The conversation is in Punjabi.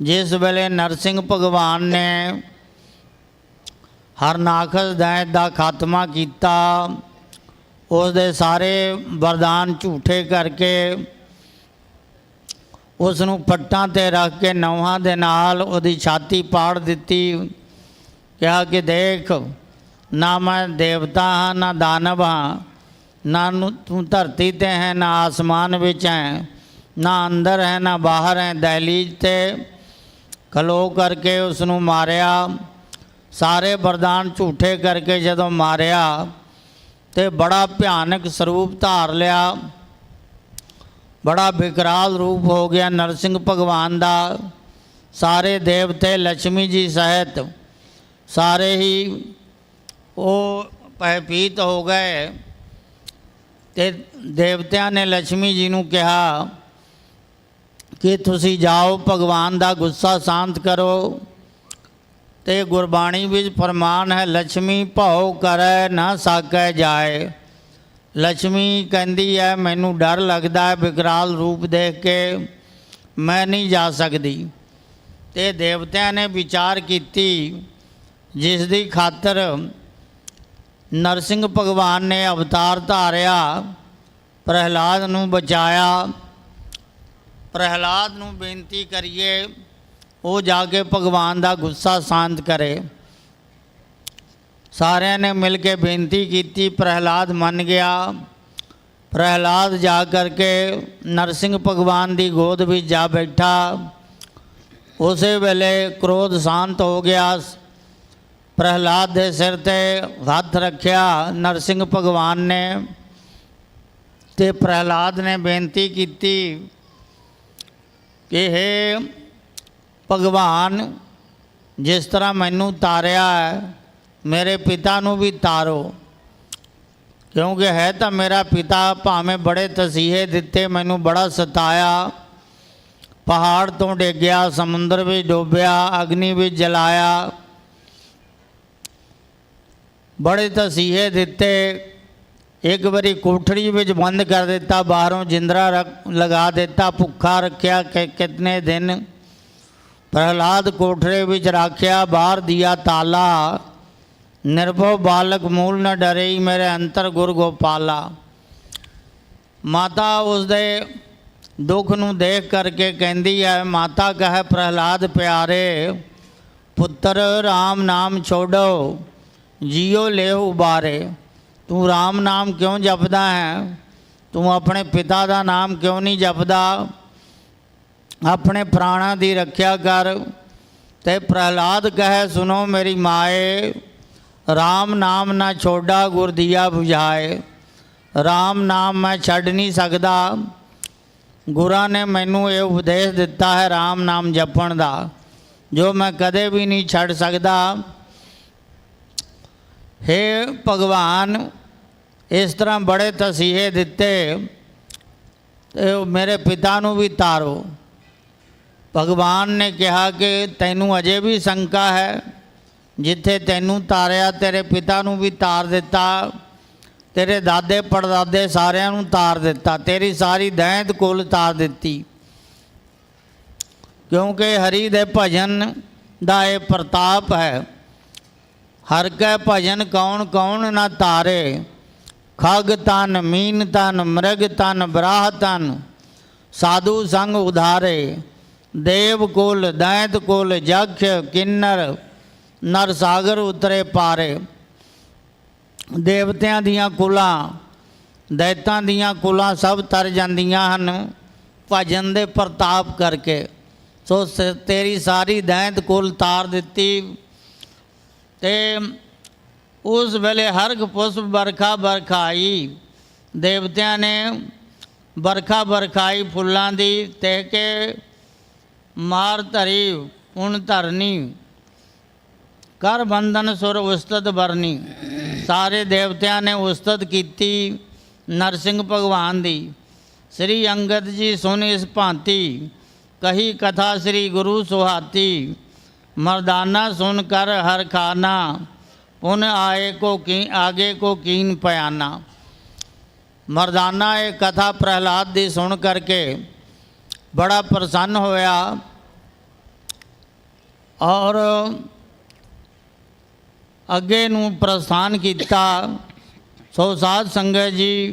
ਜਿਸ ਵੇਲੇ ਨਰਸਿੰਘ ਭਗਵਾਨ ਨੇ ਹਰਨਾਖਸ ਦੈਂਤ ਦਾ ਖਾਤਮਾ ਕੀਤਾ ਉਸ ਦੇ ਸਾਰੇ ਵਰਦਾਨ ਝੂਠੇ ਕਰਕੇ ਉਸ ਨੂੰ ਪੱਟਾਂ ਤੇ ਰੱਖ ਕੇ ਨੌਹਾਂ ਦੇ ਨਾਲ ਉਹਦੀ ਛਾਤੀ ਪਾੜ ਦਿੱਤੀ। ਕਿਹਾ ਕਿ ਦੇਖ, ਨਾ ਮੈਂ ਦੇਵਤਾ ਹਾਂ, ਨਾ ਦਾਨਵ ਹਾਂ ਨਾ ਤੂੰ ਧਰਤੀ ਤੇ ਹੈ, ਨਾ ਆਸਮਾਨ ਵਿੱਚ ਹੈ। ਨਾ ਅੰਦਰ ਹੈ, ਨਾ ਬਾਹਰ ਹੈ। ਦਹਲੀਜ ਤੇ ਖਲੋ ਕਰਕੇ ਉਸ ਨੂੰ ਮਾਰਿਆ। ਸਾਰੇ ਵਰਦਾਨ ਝੂਠੇ ਕਰਕੇ ਜਦੋਂ ਮਾਰਿਆ ਤੇ ਬੜਾ ਭਿਆਨਕ ਸਰੂਪ ਧਾਰ ਲਿਆ। ਬੜਾ ਵਿਕਰਾਲ ਰੂਪ ਹੋ ਗਿਆ ਨਰਸਿੰਘ ਭਗਵਾਨ ਦਾ। ਸਾਰੇ ਦੇਵਤੇ ਲక్ష్ਮੀ ਜੀ ਸਹਿਤ ਸਾਰੇ ਹੀ ਉਹ ਭੈਪੀਤ ਹੋ ਗਏ ਤੇ ਦੇਵਤਿਆਂ ਨੇ ਲక్ష్ਮੀ ਜੀ ਨੂੰ ਕਿਹਾ ਕਿ ਤੁਸੀਂ ਜਾਓ, ਭਗਵਾਨ ਦਾ ਗੁੱਸਾ ਸ਼ਾਂਤ ਕਰੋ। ਤੇ ਗੁਰਬਾਣੀ ਵਿੱਚ ਫਰਮਾਨ ਹੈ ਲక్ష్ਮੀ ਭਾਉ ਕਰੈ ਨਾ ਸਾਕੈ ਜਾਏ। ਲక్ష్ਮੀ ਕਹਿੰਦੀ ਹੈ, ਮੈਨੂੰ ਡਰ ਲੱਗਦਾ ਹੈ ਵਿਕਰਾਲ ਰੂਪ ਦੇਖ ਕੇ, ਮੈਂ ਨਹੀਂ ਜਾ ਸਕਦੀ। ਤੇ ਦੇਵਤਿਆਂ ਨੇ ਵਿਚਾਰ ਕੀਤੀ, ਜਿਸ ਦੀ ਖਾਤਰ ਨਰਸਿੰਘ ਭਗਵਾਨ ਨੇ ਅਵਤਾਰ ਧਾਰਿਆ, ਪ੍ਰਹਿਲਾਦ ਨੂੰ ਬਚਾਇਆ। ਪ੍ਰਹਿਲਾਦ ਨੂੰ ਬੇਨਤੀ ਕਰੀਏ, ਉਹ ਜਾ ਕੇ ਭਗਵਾਨ ਦਾ ਗੁੱਸਾ ਸ਼ਾਂਤ ਕਰੇ। ਸਾਰਿਆਂ ਨੇ ਮਿਲ ਕੇ ਬੇਨਤੀ ਕੀਤੀ, ਪ੍ਰਹਿਲਾਦ ਮੰਨ ਗਿਆ। ਪ੍ਰਹਿਲਾਦ ਜਾ ਕਰਕੇ ਨਰਸਿੰਘ ਭਗਵਾਨ ਦੀ ਗੋਦ ਵਿੱਚ ਜਾ ਬੈਠਾ। ਉਸੇ ਵੇਲੇ ਕ੍ਰੋਧ ਸ਼ਾਂਤ ਹੋ ਗਿਆ। ਪ੍ਰਹਿਲਾਦ ਦੇ ਸਿਰ ਤੇ ਹੱਥ ਰੱਖਿਆ ਨਰਸਿੰਘ ਭਗਵਾਨ ਨੇ ਤੇ ਪ੍ਰਹਿਲਾਦ ਨੇ ਬੇਨਤੀ ਕੀਤੀ ਕਿ ਹੇ ਭਗਵਾਨ ਜਿਸ ਤਰ੍ਹਾਂ ਮੈਨੂੰ ਤਾਰਿਆ ਹੈ, ਮੇਰੇ ਪਿਤਾ ਨੂੰ ਵੀ ਤਾਰੋ। ਕਿਉਂਕਿ ਹੈ ਤਾਂ ਮੇਰਾ ਪਿਤਾ ਭਾਵੇਂ ਬੜੇ ਤਸੀਹੇ ਦਿੱਤੇ, ਮੈਨੂੰ ਬੜਾ ਸਤਾਇਆ। ਪਹਾੜ ਤੋਂ ਡੇਗਿਆ, ਸਮੁੰਦਰ ਵਿੱਚ ਡੋਬਿਆ, ਅਗਨੀ ਵਿੱਚ ਜਲਾਇਆ। ਬੜੇ ਤਸੀਹੇ ਦਿੱਤੇ। ਇੱਕ ਵਾਰੀ ਕੋਠੜੀ ਵਿੱਚ ਬੰਦ ਕਰ ਦਿੱਤਾ, ਬਾਹਰੋਂ ਜਿੰਦਰਾ ਰੱਖ, ਲਗਾ ਦਿੱਤਾ, ਭੁੱਖਾ ਰੱਖਿਆ ਕਿਤਨੇ ਦਿਨ। ਪ੍ਰਹਲਾਦ ਕੋਠੜੇ ਵਿੱਚ ਰੱਖਿਆ, ਬਾਹਰ ਦਿਆ ਤਾਲਾ। ਨਿਰਭਉ ਬਾਲਕ ਮੂਲ ਨ ਡਰੇ ਮੇਰੇ ਅੰਤਰ ਗੁਰ ਗੋਪਾਲਾ। ਮਾਤਾ ਉਸ ਦੇ ਦੁੱਖ ਨੂੰ ਦੇਖ ਕਰਕੇ ਕਹਿੰਦੀ ਹੈ, ਮਾਤਾ ਕਹੇ, ਪ੍ਰਹਲਾਦ ਪਿਆਰੇ, ਪੁੱਤਰ RAM ਨਾਮ ਛੋੜੋ, ਜੀਓ ਲੈ ਉਬਾਰੇ। ਤੂੰ RAM ਨਾਮ ਕਿਉਂ ਜਪਦਾ ਹੈ? ਤੂੰ ਆਪਣੇ ਪਿਤਾ ਦਾ ਨਾਮ ਕਿਉਂ ਨਹੀਂ ਜਪਦਾ? ਆਪਣੇ ਪ੍ਰਾਣਾਂ ਦੀ ਰੱਖਿਆ ਕਰ ਤੇ ਪ੍ਰਹਲਾਦ ਕਹੇ ਸੁਨੋ ਮੇਰੀ ਮਾਏ RAM ਨਾਮ ਨਾ ਛੋੜਾ ਗੁਰ ਦੀਆ 부ਝਾਏ। RAM ਨਾਮ ਮੈਂ ਛੱਡ ਨਹੀਂ ਸਕਦਾ। ਗੁਰਾਂ ਨੇ ਮੈਨੂੰ ਇਹ ਉਪਦੇਸ਼ ਦਿੱਤਾ ਹੈ RAM ਨਾਮ ਜਪਣ ਦਾ। ਜੋ ਮੈਂ ਕਦੇ ਵੀ ਨਹੀਂ ਛੱਡ ਸਕਦਾ। ਹੇ ਭਗਵਾਨ, ਇਸ ਤਰ੍ਹਾਂ ਬੜੇ ਤਸੀਹੇ ਦਿੱਤੇ ਮੇਰੇ ਪਿਤਾ ਨੂੰ ਵੀ ਤਾਰੋ। ਭਗਵਾਨ ਨੇ ਕਿਹਾ ਕਿ ਤੈਨੂੰ ਅਜੇ ਵੀ ਸ਼ੰਕਾ ਹੈ, ਜਿੱਥੇ ਤੈਨੂੰ ਤਾਰਿਆ, ਤੇਰੇ ਪਿਤਾ ਨੂੰ ਵੀ ਤਾਰ ਦਿੱਤਾ, ਤੇਰੇ ਦਾਦੇ ਪੜਦਾਦੇ ਸਾਰਿਆਂ ਨੂੰ ਤਾਰ ਦਿੱਤਾ, ਤੇਰੀ ਸਾਰੀ ਦੈਂਤ ਕੁੱਲ ਤਾਰ ਦਿੱਤੀ। ਕਿਉਂਕਿ ਹਰੀ ਦੇ ਭਜਨ ਦਾ ਇਹ ਪ੍ਰਤਾਪ ਹੈ ਹਰ ਕੈ ਭਜਨ ਕੌਣ ਕੌਣ ਨਾ ਤਾਰੇ ਖਗ ਤਨ, ਮੀਨ ਤਨ, ਮ੍ਰਿਗ ਤਨ, ਬਰਾਹ ਤਨ, ਸਾਧੂ ਸੰਗ ਉਧਾਰੇ। ਦੇਵ ਕੁਲ, ਦੈਂਤ ਕੁਲ, ਜਖ ਕਿੰਨਰ, ਨਰ ਸਾਗਰ ਉਤਰੇ ਪਾਰੇ। ਦੇਵਤਿਆਂ ਦੀਆਂ ਕੁਲਾਂ, ਦੈਤਾਂ ਦੀਆਂ ਕੁਲਾਂ ਸਭ ਤਰ ਜਾਂਦੀਆਂ ਹਨ, ਭਜਨ ਦੇ ਪ੍ਰਤਾਪ ਕਰਕੇ। ਸੋ ਸ- ਤੇਰੀ ਸਾਰੀ ਦੈਂਤ ਕੁਲ ਤਾਰ ਦਿੱਤੀ। ਤੇ ਉਸ ਵੇਲੇ ਹਰਗ ਪੁਸ਼ਪ ਬਰਖਾ ਬਰਖਾਈ ਦੇਵਤਿਆਂ ਨੇ ਬਰਖਾ ਬਰਖਾਈ ਫੁੱਲਾਂ ਦੀ, ਤੇ ਕੇ ਮਾਰ ਧਰੀ ਹੁਣ ਧਰਨੀ, ਕਰ ਬੰਧਨ ਸੁਰ ਉਸਤਤ ਵਰਨੀ। ਸਾਰੇ ਦੇਵਤਿਆਂ ਨੇ ਉਸਤਤ ਕੀਤੀ ਨਰਸਿੰਘ ਭਗਵਾਨ ਦੀ। ਸ੍ਰੀ ਅੰਗਦ ਜੀ ਸੁਨ ਇਸ ਭਾਂਤੀ, ਕਹੀ ਕਥਾ ਸ੍ਰੀ ਗੁਰੂ ਸੁਹਾਤੀ। ਮਰਦਾਨਾ ਸੁਨ ਕਰ ਹਰ ਖਾਨਾ, ਪੁਨ ਆਏ ਕੋ ਕੀ ਆਗੇ ਕੋ ਕੀਨ ਪਿਆਨਾ ਮਰਦਾਨਾ ਇਹ ਕਥਾ ਪ੍ਰਹਿਲਾਦ ਦੀ ਸੁਣ ਕਰਕੇ ਬੜਾ ਪ੍ਰਸੰਨ ਹੋਇਆ। ਔਰ ਅੱਗੇ ਨੂੰ ਪ੍ਰਸਥਾਨ ਕੀਤਾ। ਸੋ ਸਾਧ ਸੰਗਤ ਜੀ